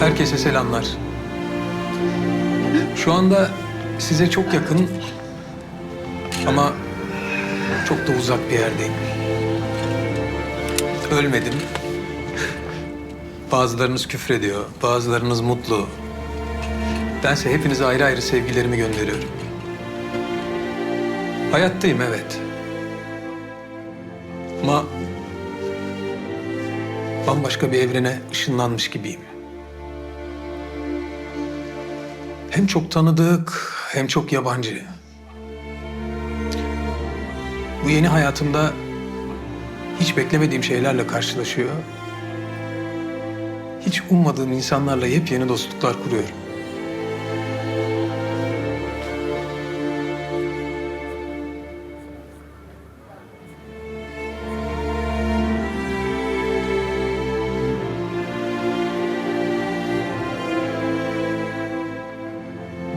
Herkese selamlar. Şu anda size çok yakın ama çok da uzak bir yerdeyim. Ölmedim. Bazılarınız küfrediyor, bazılarınız mutlu. Bense hepinize ayrı ayrı sevgilerimi gönderiyorum. Hayattayım evet. Ama bambaşka bir evrene ışınlanmış gibiyim. Hem çok tanıdık hem çok yabancı. Bu yeni hayatımda hiç beklemediğim şeylerle karşılaşıyor. Hiç ummadığım insanlarla yepyeni dostluklar kuruyorum.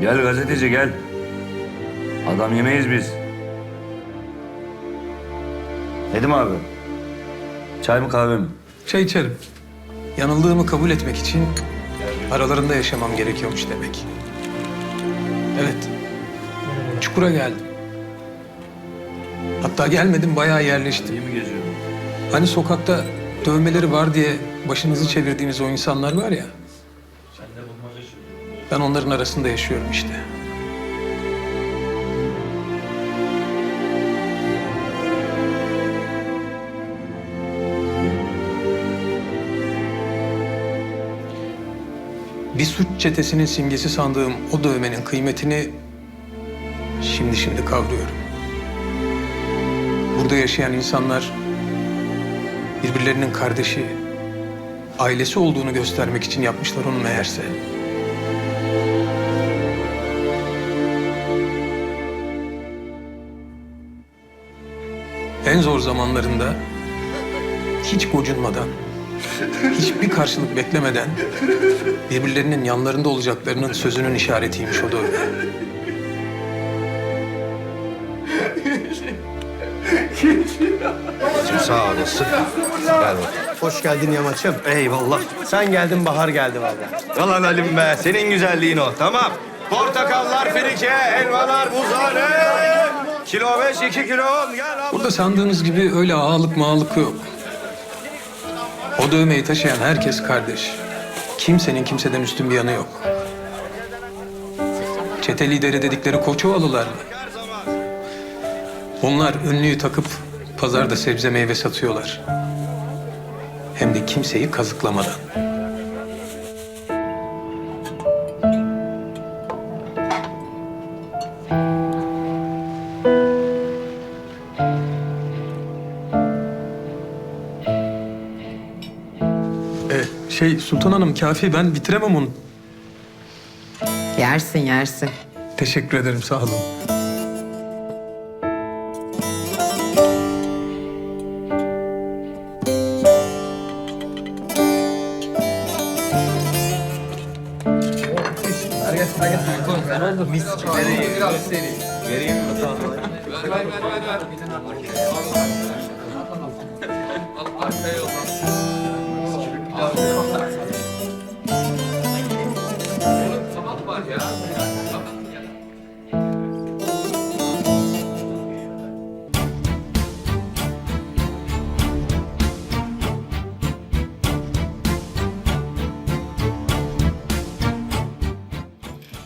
Gel gazeteci gel. Adam yemeyiz biz. Nedim abi. Çay mı kahve mi? Çay içerim. Yanıldığımı kabul etmek için aralarında yaşamam gerekiyormuş demek. Evet. Çukura geldim. Hatta gelmedim bayağı yerleştim. İyi mi geziyorum? Hani sokakta dövmeleri var diye başınızı çevirdiğiniz o insanlar var ya. Ben onların arasında yaşıyorum işte. Bir suç çetesinin simgesi sandığım o dövmenin kıymetini şimdi şimdi kavruyorum. Burada yaşayan insanlar birbirlerinin kardeşi, ailesi olduğunu göstermek için yapmışlar onu meğerse. En zor zamanlarında hiç gocunmadan, hiçbir karşılık beklemeden birbirlerinin yanlarında olacaklarının sözünün işaretiymiş o dövme. Sağ olasın. Gel bak. Hoş geldin Yamaç'ım. Eyvallah. Sen geldin, bahar geldi vallahi. Yalan Halim be. Senin güzelliğin o. Tamam. Portakallar frike, elmalar buzhane. Kilo beş, iki kilo on. Gel abla. Burada sandığınız gibi öyle ağalık mağalık yok. O dövmeyi taşıyan herkes kardeş. Kimsenin kimseden üstün bir yanı yok. Çete lideri dedikleri Koçovalılar mı? Onlar önlüğü takıp pazarda sebze meyve satıyorlar. Hem de kimseyi kazıklamadan. Ee, şey Sultan Hanım kafi ben bitiremem onu. Yersin yersin. Teşekkür ederim sağ olun. Koy sen oldu mis gibi. Vereyim biraz seri. Vereyim mi? Tamam. Ver ver ver ver. ver. Al arkaya yolla.